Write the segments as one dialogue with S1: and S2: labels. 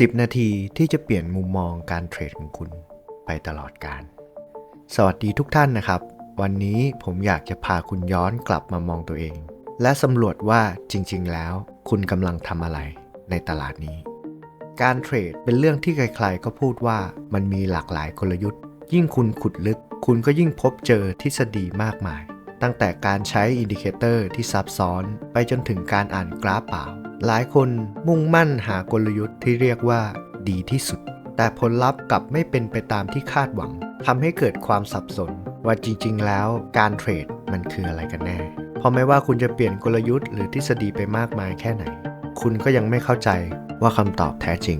S1: 10 นาทีที่จะเปลี่ยนมุมมองการเทรดของคุณไปตลอดการ สวัสดีทุกท่านนะครับ วันนี้ผมอยากจะพาคุณย้อนกลับมามองตัวเอง และสำรวจว่าจริง ๆ แล้ว คุณกำลังทำอะไรในตลาดนี้ การเทรดเป็นเรื่องที่ใครๆก็พูดว่ามันมีหลากหลายกลยุทธ์ ยิ่งคุณขุดลึก คุณก็ยิ่งพบเจอทฤษฎีมากมาย ตั้งแต่การใช้อินดิเคเตอร์ที่ซับซ้อน ไปจนถึงการอ่านกราฟเปล่า หลายคนมุ่งมั่นหากลยุทธ์ที่เรียกว่าดีที่สุด แต่ผลลัพธ์กลับไม่เป็นไปตามที่คาดหวังทำให้เกิดความสับสน ว่าจริง ๆ แล้วการเทรดมันคืออะไรกันแน่ เพราะไม่ว่าคุณจะเปลี่ยนกลยุทธ์หรือทฤษฎีไปมากมายแค่ไหน คุณก็ยังไม่เข้าใจว่าคำตอบแท้จริง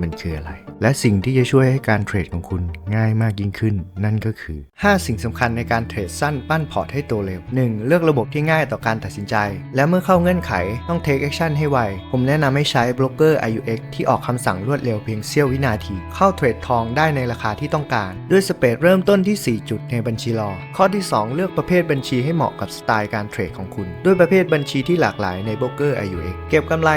S1: มันคืออะไร และสิ่งที่จะช่วยให้การเทรดของคุณง่ายมากยิ่งขึ้น นั่นก็คือ 5 สิ่งสำคัญในการเทรดสั้นปั้นพอร์ตให้โตเร็ว 1. เลือกระบบที่ง่ายต่อการตัดสินใจ และเมื่อเข้าเงื่อนไขต้อง take action ให้ไว ผมแนะนำให้ใช้บล็อกเกอร์ IUX ที่ออกคำสั่งรวดเร็วเพียงเสี้ยววินาที เข้าเทรดทองได้ในราคาที่ต้องการ ด้วยสเปดเริ่มต้นที่ 4 จุดในบัญชีรอ ข้อที่ 2 เลือกประเภทบัญชีให้เหมาะกับสไตล์การเทรดของคุณ ด้วยประเภทบัญชีที่หลากหลายในบล็อกเกอร์ IUX เก็บกำไร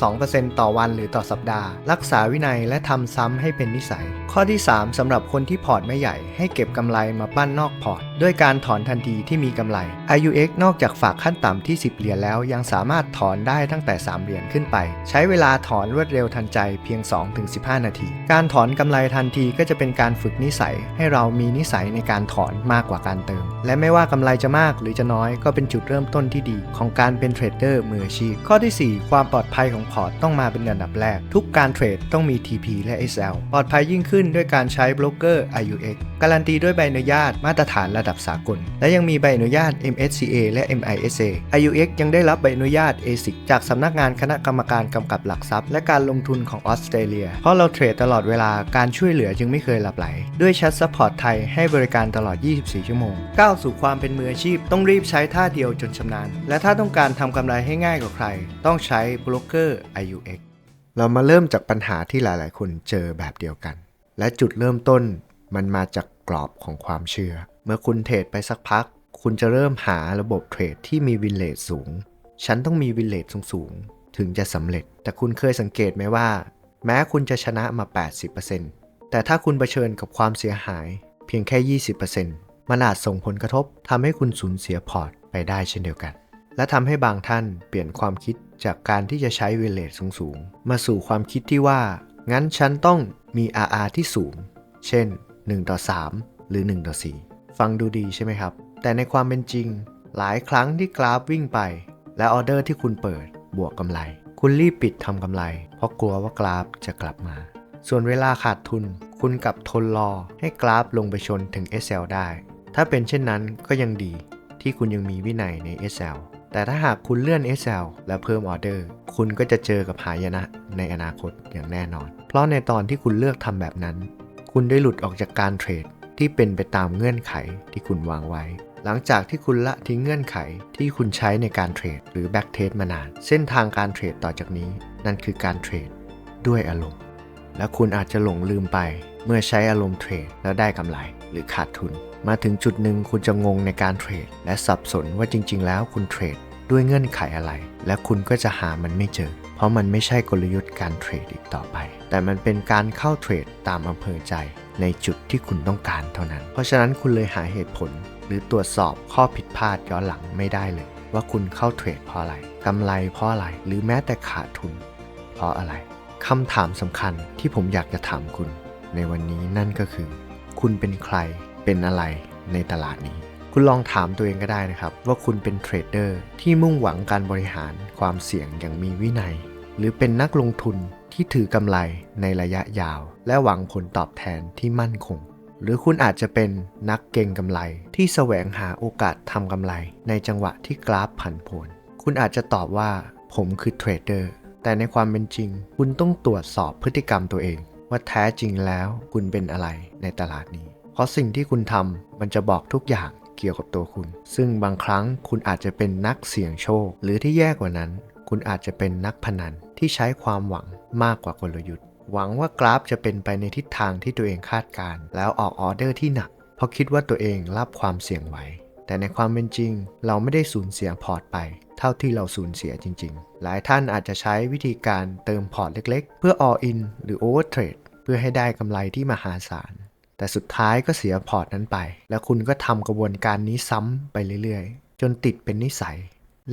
S1: 1-2%ต่อวันหรือต่อสัปดาห์ รักษาวินัยและทำซ้ำให้เป็นนิสัย ข้อที่ 3สำหรับคนที่พอร์ตไม่ใหญ่ ให้เก็บกำไรมาปั้นนอกพอร์ตด้วยการถอนทันทีที่มีกำไร IUX นอกจากฝากขั้นต่ำที่ 10 เหรียญแล้วยังสามารถถอนได้ตั้งแต่ 3 เหรียญขึ้นไป ใช้เวลาถอนรวดเร็วทันใจเพียง 2-15 นาที การถอนกำไรทันทีก็จะเป็นการฝึกนิสัย ให้เรามีนิสัยในการถอนมากกว่าการเติม และไม่ว่ากำไรจะมากหรือจะน้อยก็เป็นจุดเริ่มต้นที่ดี ของการเป็นเทรดเดอร์มืออาชีพ ข้อที่ 4 ความปลอดภัยของพอร์ตต้องมาเป็นอันดับแรก ทุกการเทรดต้องมี TP และ SL ปลอดภัยยิ่งขึ้นด้วยการใช้บล็อกเกอร์ IUX การันตีด้วยใบอนุญาตมาตรฐานระดับสากล และยังมีใบอนุญาต MSCA และ MISA IUX ยังได้รับใบอนุญาต ASIC จากสำนักงานคณะกรรมการกำกับหลักทรัพย์ และการลงทุนของออสเตรเลีย เพราะเราเทรดตลอดเวลาการช่วยเหลือจึงไม่เคยหลับไหล ด้วยแชทซัพพอร์ตไทยให้บริการตลอด 24 ชั่วโมง ก้าวสู่ความเป็นมืออาชีพต้องรีบใช้ท่าเดียวจนชำนาญ และถ้าต้องการทำกำไรให้ง่ายกว่าใคร ต้องใช้บล็อกเกอร์ IUX เรามาเริ่มจากปัญหาที่หลาย ๆ คนเจอแบบเดียวกัน และจุดเริ่มต้นมันมาจากกรอบของความเชื่อ เมื่อคุณเทรดไปสักพัก คุณจะเริ่มหาระบบเทรดที่มีวินเลทสูง ฉันต้องมีวินเลทสูงๆ ถึงจะสำเร็จ แต่คุณเคยสังเกตไหมว่า แม้คุณจะชนะมา 80%แต่ถ้าคุณเผชิญกับความเสียหาย เพียงแค่ 20%มันอาจส่งผลกระทบทำให้คุณสูญเสียพอร์ตไปได้เช่นเดียวกัน และทำให้บางท่านเปลี่ยนความคิดจากการที่จะใช้วินเลทสูงๆ มาสู่ความคิดที่ว่า งั้นฉันต้องมี RR ที่สูง เช่น 1 ต่อ 3 หรือ 1 ต่อ 4 ฟังดูดีใช่ไหมครับ แต่ในความเป็นจริง หลายครั้งที่กราฟวิ่งไป และออเดอร์ที่คุณเปิดบวกกำไร คุณรีบปิดทำกำไร เพราะกลัวว่ากราฟจะกลับมา ส่วนเวลาขาดทุน คุณกลับทนรอให้กราฟลงไปชนถึง SL ได้ ถ้าเป็นเช่นนั้นก็ยังดีที่คุณยังมีวินัยใน SL แต่ถ้าหากคุณเลื่อน SL และเพิ่มออเดอร์ คุณก็จะเจอกับหายนะในอนาคตอย่างแน่นอน เพราะในตอนที่คุณเลือกทำแบบนั้น คุณได้หลุดออกจากการเทรด ที่เป็นไปตามเงื่อนไขที่คุณวางไว้ หลังจากที่คุณละทิ้งเงื่อนไขที่คุณใช้ในการเทรดหรือแบ็กเทสมานาน เส้นทางการเทรดต่อจากนี้ นั่นคือการเทรดด้วยอารมณ์ และคุณอาจจะหลงลืมไป เมื่อใช้อารมณ์เทรดแล้วได้กำไรหรือขาดทุน มาถึงจุดหนึ่งคุณจะงงในการเทรด และสับสนว่าจริง ๆ แล้วคุณเทรดด้วยเงื่อนไขอะไร และคุณก็จะหามันไม่เจอ เพราะมันไม่ใช่กลยุทธ์การเทรดอีกต่อไป แต่มันเป็นการเข้าเทรดตามอำเภอใจ ในจุดที่คุณต้องการเท่านั้น เพราะฉะนั้นคุณเลยหาเหตุผล หรือตรวจสอบข้อผิดพลาดย้อนหลังไม่ได้เลย ว่าคุณเข้าเทรดเพราะอะไรกำไรเพราะอะไรหรือแม้แต่ขาดทุน เพราะอะไรคำถามสำคัญที่ผมอยากจะถามคุณ ในวันนี้นั่นก็คือ คุณเป็นใครเป็นอะไรในตลาดนี้ คุณลองถามตัวเองก็ได้นะครับ ว่าคุณเป็นเทรดเดอร์ที่มุ่งหวังการบริหารความเสี่ยงอย่างมีวินัย หรือเป็นนักลงทุน ที่ถือกำไรในระยะยาว และหวังผลตอบแทนที่มั่นคง หรือคุณอาจจะเป็นนักเก็งกำไรที่แสวงหาโอกาสทำกำไร ในจังหวะที่กราฟผันผวนคุณอาจจะตอบว่า ผมคือเทรดเดอร์แต่ในความเป็นจริง คุณต้องตรวจสอบพฤติกรรมตัวเอง ว่าแท้จริงแล้วคุณเป็นอะไรในตลาดนี้ เพราะสิ่งที่คุณทำมันจะบอกทุกอย่างเกี่ยวกับตัวคุณ ซึ่งบางครั้งคุณอาจจะเป็นนักเสี่ยงโชค หรือที่แย่กว่านั้น คุณอาจจะเป็นนักพนันที่ใช้ความหวัง มากกว่ากลยุทธ์ หวังว่ากราฟจะเป็นไปในทิศทางที่ตัวเองคาดการ แล้วออกออเดอร์ที่หนัก เพราะคิดว่าตัวเองรับความเสี่ยงไหว แต่ในความเป็นจริง เราไม่ได้สูญเสียพอร์ตไป เท่าที่เราสูญเสียจริง ๆ หลายท่านอาจจะใช้วิธีการเติมพอร์ตเล็กๆ เพื่อ all in หรือ over trade เพื่อให้ได้กำไรที่มหาศาลแต่สุดท้ายก็เสียพอร์ตนั้นไป แล้วคุณก็ทำกระบวนการนี้ซ้ำไปเรื่อยๆ จนติดเป็นนิสัย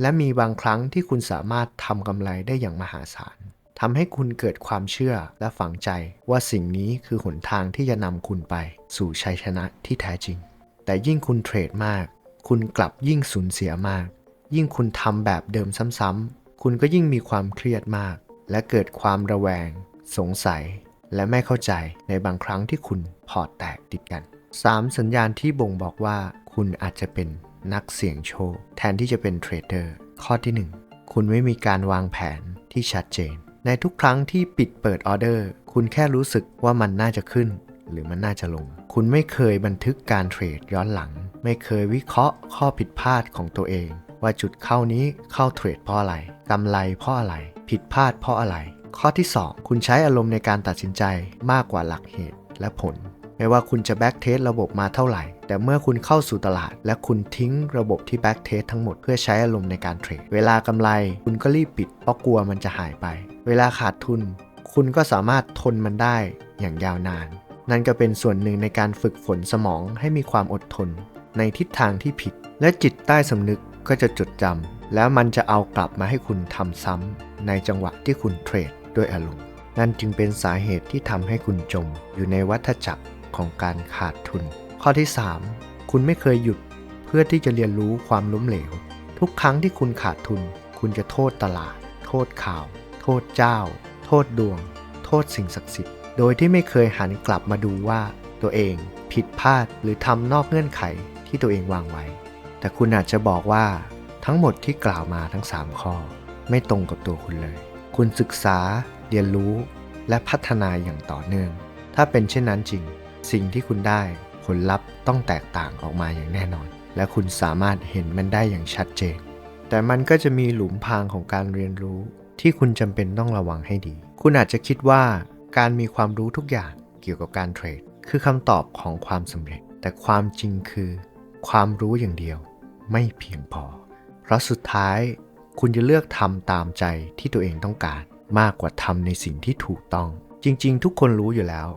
S1: และมีบางครั้งที่คุณสามารถทำกำไรได้อย่างมหาศาล ทำให้คุณเกิดความเชื่อและฝังใจว่าสิ่งนี้คือหนทางที่จะนำคุณไป สู่ชัยชนะที่แท้จริง แต่ยิ่งคุณเทรดมาก คุณกลับยิ่งสูญเสียมาก ยิ่งคุณทำแบบเดิมซ้ำๆ คุณก็ยิ่งมีความเครียดมาก และเกิดความระแวง สงสัย และไม่เข้าใจในบางครั้งที่คุณพอตแตกติดกัน 3. สัญญาณที่บ่งบอกว่า คุณอาจจะเป็นนักเสี่ยงโชคแทนที่จะเป็นเทรดเดอร์ ข้อที่ 1 คุณไม่มีการวางแผนที่ชัดเจน ในทุกครั้งที่ปิดเปิดออเดอร์ คุณแค่รู้สึกว่ามันน่าจะขึ้น หรือมันน่าจะลง คุณไม่เคยบันทึกการเทรดย้อนหลัง ไม่เคยวิเคราะห์ข้อผิดพลาดของตัวเอง ว่าจุดเข้านี้เข้าเทรดเพราะอะไรกำไรเพราะอะไร ผิดพลาดเพราะอะไร ข้อที่ 2 คุณใช้อารมณ์ในการตัดสินใจมากกว่าหลักเหตุและผลไม่ว่าคุณจะแบ็กเทสระบบมาเท่าไหร่ แต่เมื่อคุณเข้าสู่ตลาด และคุณทิ้งระบบที่แบ็กเทสทั้งหมดเพื่อใช้อารมณ์ในการเทรด เวลากำไร คุณก็รีบปิดเพราะกลัวมันจะหายไป เวลาขาดทุน คุณก็สามารถทนมันได้อย่างยาวนาน นั่นก็เป็นส่วนหนึ่งในการฝึกฝนสมองให้มีความอดทน ในทิศทางที่ผิด และจิตใต้สำนึกก็จะจดจำแล้วมันจะเอากลับมาให้คุณทำซ้ำในจังหวะที่คุณเทรดด้วยอารมณ์นั่นจึงเป็นสาเหตุที่ทำให้คุณจม อยู่ในวัฏจักรของการขาดทุน ข้อที่ 3 คุณไม่เคยหยุดเพื่อที่จะเรียนรู้ความล้มเหลว ทุกครั้งที่คุณขาดทุน คุณจะโทษตลาด โทษข่าว โทษเจ้า โทษดวง โทษสิ่งศักดิ์สิทธิ์ โดยที่ไม่เคยหันกลับมาดูว่าตัวเองผิดพลาดหรือทำนอกเงื่อนไขที่ตัวเองวางไว้ แต่คุณอาจจะบอกว่าทั้งหมดที่กล่าวมาทั้ง 3 ข้อ ไม่ตรงกับตัวคุณเลย คุณศึกษา เรียนรู้ และพัฒนาอย่างต่อเนื่อง ถ้าเป็นเช่นนั้นจริง สิ่งที่คุณได้ผลลัพธ์ต้องแตกต่างออกมาอย่างแน่นอน และคุณสามารถเห็นมันได้อย่างชัดเจน แต่มันก็จะมีหลุมพรางของการเรียนรู้ ที่คุณจำเป็นต้องระวังให้ดี คุณอาจจะคิดว่าการมีความรู้ทุกอย่างเกี่ยวกับการเทรด คือคำตอบของความสำเร็จ แต่ความจริงคือ ความรู้อย่างเดียวไม่เพียงพอ เพราะสุดท้ายคุณจะเลือกทำตามใจที่ตัวเองต้องการ มากกว่าทำในสิ่งที่ถูกต้อง จริง ๆ ทุกคนรู้อยู่แล้ว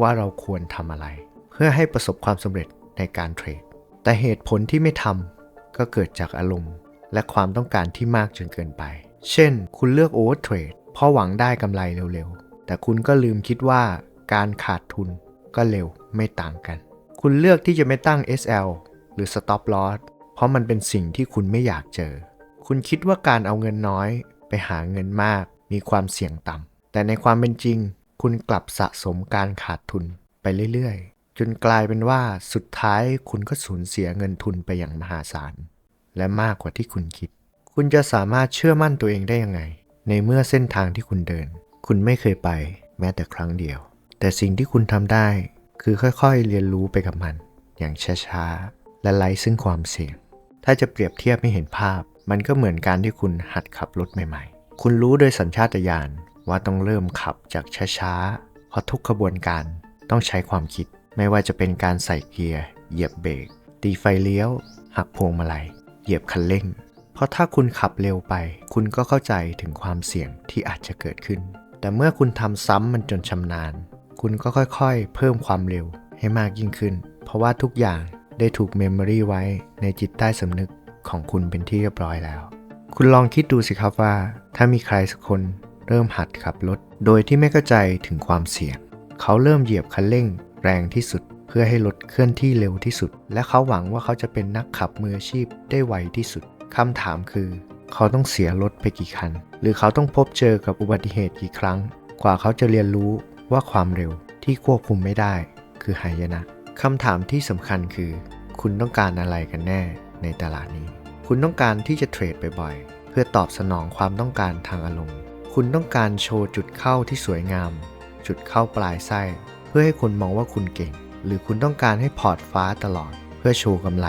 S1: ว่าเราควรทำอะไร เพื่อให้ประสบความสำเร็จในการเทรด แต่เหตุผลที่ไม่ทำก็เกิดจากอารมณ์ และความต้องการที่มากจนเกินไป เช่น คุณเลือกโอเวอร์เทรดเพราะหวังได้กำไรเร็วๆ แต่คุณก็ลืมคิดว่าการขาดทุนก็เร็วไม่ต่างกัน คุณเลือกที่จะไม่ตั้ง SL หรือ Stop Loss เพราะมันเป็นสิ่งที่คุณไม่อยากเจอ คุณคิดว่าการเอาเงินน้อยไปหาเงินมากมีความเสี่ยงต่ำ แต่ในความเป็นจริง คุณกลับสะสมการขาดทุนไปเรื่อยๆ จนกลายเป็นว่าสุดท้ายคุณก็สูญเสียเงินทุนไปอย่างมหาศาล และมากกว่าที่คุณคิด คุณจะสามารถเชื่อมั่นตัวเองได้ยังไง ในเมื่อเส้นทางที่คุณเดิน คุณไม่เคยไปแม้แต่ครั้งเดียว แต่สิ่งที่คุณทำได้คือค่อยๆ เรียนรู้ไปกับมัน อย่างช้าๆ และไร้ซึ่งความเสี่ยง ถ้าจะเปรียบเทียบให้เห็นภาพ มันก็เหมือนการที่คุณหัดขับรถใหม่ๆ คุณรู้โดยสัญชาตญาณว่าต้องเริ่มขับจากช้าๆ เพราะทุกขบวนการต้องใช้ความคิด ไม่ว่าจะเป็นการใส่เกียร์ เหยียบเบรก ตีไฟเลี้ยว หักพวงมาลัย เหยียบคันเร่ง เพราะถ้าคุณขับเร็วไป คุณก็เข้าใจถึงความเสี่ยงที่อาจจะเกิดขึ้น แต่เมื่อคุณทำซ้ำมันจนชำนาญ คุณก็ค่อยๆ เพิ่มความเร็วให้มากยิ่งขึ้น เพราะว่าทุกอย่างได้ถูกเมมโมรีไว้ในจิตใต้สำนึกของคุณเป็นที่เรียบร้อยแล้ว คุณลองคิดดูสิครับว่า ถ้ามีใครสักคนเริ่มหัดขับรถ โดยที่ไม่เข้าใจถึงความเสี่ยง เขาเริ่มเหยียบคันเร่ง แรงที่สุด เพื่อให้รถเคลื่อนที่เร็วที่สุด และเขาหวังว่าเขาจะเป็นนักขับมืออาชีพได้ไวที่สุด คำถามคือ เขาต้องเสียรถไปกี่คัน หรือเขาต้องพบเจอกับอุบัติเหตุกี่ครั้ง กว่าเขาจะเรียนรู้ว่าความเร็วที่ควบคุมไม่ได้ คือหายนะคำถามที่สำคัญคือ คุณต้องการอะไรกันแน่ในตลาดนี้ คุณต้องการที่จะเทรดบ่อยๆ เพื่อตอบสนองความต้องการทางอารมณ์ คุณต้องการโชว์จุดเข้าที่สวยงาม จุดเข้าปลายไส้ เพื่อให้คนมองว่าคุณเก่ง หรือคุณต้องการให้พอร์ตฟ้าตลอด เพื่อโชว์กำไร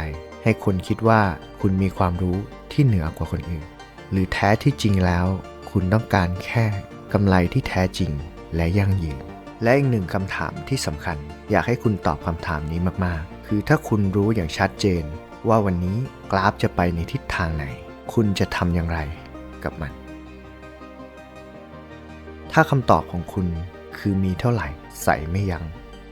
S1: ให้คนคิดว่าคุณมีความรู้ที่เหนือกว่าคนอื่น หรือแท้ที่จริงแล้ว คุณต้องการแค่กำไรที่แท้จริงและยั่งยืน และอีกหนึ่งคำถามที่สำคัญ อยากให้คุณตอบคำถามนี้มากๆ คือถ้าคุณรู้อย่างชัดเจน ว่าวันนี้กราฟจะไปในทิศทางไหน คุณจะทำอย่างไรกับมัน ถ้าคำตอบของคุณคือมีเท่าไหร่ใส่ไม่ยัง้ง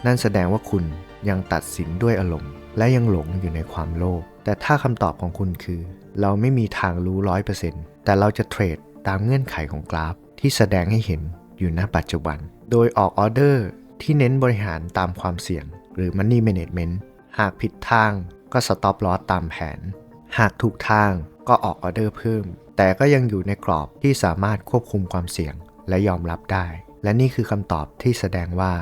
S1: นั่นแสดงว่าคุณยังตัดสินด้วยอารมณ์ และยังหลงอยู่ในความโลภแต่ถ้าคำตอบของคุณคือ เราไม่มีทางรู้ร้อยเปอร์เซ็นต์แต่เราจะเทรดตามเงื่อนไขของกราฟ ที่แสดงให้เห็นอยู่ณปัจจุบัน โดยออกออเดอร์ที่เน้นบริหารตามความเสี่ยง หรือ Money Management หากผิดทางก็ Stop Loss ตามแผน หากถูกทางก็ออกออเดอร์เพิ่ม แต่ก็ยังอยู่ในกรอบที่สามารถควบคุมความเสี่ยงและยอมรับได้ และนี่คือคำตอบที่แสดงว่า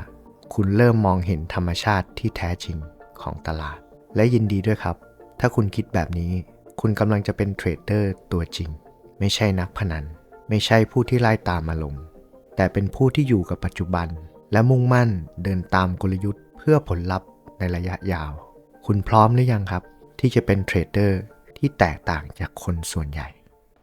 S1: คุณเริ่มมองเห็นธรรมชาติที่แท้จริงของตลาด และยินดีด้วยครับ ถ้าคุณคิดแบบนี้ คุณกำลังจะเป็นเทรดเดอร์ตัวจริง ไม่ใช่นักพนัน ไม่ใช่ผู้ที่ไล่ตามอารมณ์แต่เป็นผู้ที่อยู่กับปัจจุบัน และมุ่งมั่นเดินตามกลยุทธ์ เพื่อผลลัพธ์ในระยะยาว คุณพร้อมหรือยังครับ ที่จะเป็นเทรดเดอร์ที่แตกต่างจากคนส่วนใหญ่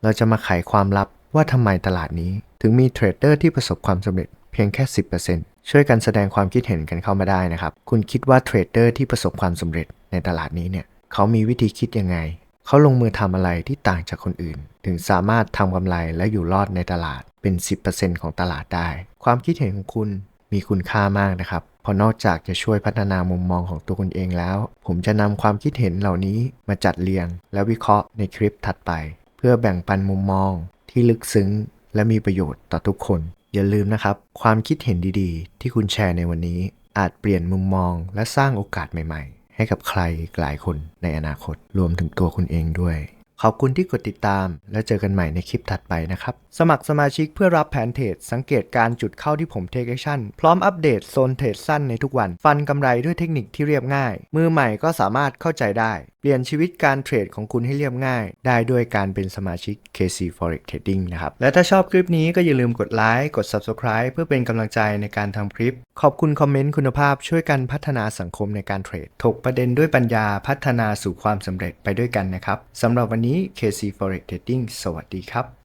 S1: เราจะมาไขความลับว่าทำไมตลาดนี้ถึงมีเทรดเดอร์ที่ประสบความสำเร็จ เพียงแค่ 10%ช่วยกันแสดงความคิดเห็นกันเข้ามาได้นะครับ คุณคิดว่าเทรดเดอร์ที่ประสบความสำเร็จในตลาดนี้เนี่ยเขามีวิธีคิดยังไง เขาลงมือทำอะไรที่ต่างจากคนอื่น ถึงสามารถทำกำไรและอยู่รอดในตลาดเป็น 10%ของตลาดได้ ความคิดเห็นของคุณมีคุณค่ามากนะครับพราะนอกจากจะช่วยพัฒนามุมมองของตัวคุณเองแล้ว ผมจะนำความคิดเห็นเหล่านี้มาจัดเรียง และวิเคราะห์ในคลิปถัดไป เพื่อแบ่งปันมุมมองที่ลึกซึ้ง และมีประโยชน์ต่อทุกคน อย่าลืมนะครับ ความคิดเห็นดีๆ ที่คุณแชร์ในวันนี้ อาจเปลี่ยนมุมมองและสร้างโอกาสใหม่ๆ ให้กับใครหลายคนในอนาคตรวมถึงตัวคุณเองด้วย ขอบคุณที่กดติดตาม แล้วเจอกันใหม่ในคลิปถัดไปนะครับ สมัครสมาชิกเพื่อรับแผนเทรดสังเกตการจุดเข้าที่ผมเทคแอคชั่นพร้อมอัปเดตโซนเทรดสั้นในทุกวัน ฟันกำไรด้วยเทคนิคที่เรียบง่าย มือใหม่ก็สามารถเข้าใจได้ เปลี่ยนชีวิตการเทรดของคุณให้เรียบง่าย ได้ด้วยการเป็นสมาชิก KC Forex Trading นะครับ และถ้าชอบคลิปนี้ก็อย่าลืมกดไลค์ กด Subscribe เพื่อเป็นกำลังใจในการทำคลิป ขอบคุณคอมเมนต์คุณภาพช่วยกันพัฒนาสังคมในการเทรด ถกประเด็นด้วยปัญญาพัฒนาสู่ความสำเร็จไปด้วยกันนะครับสำหรับวันนี้ KC Forex Trading สวัสดีครับ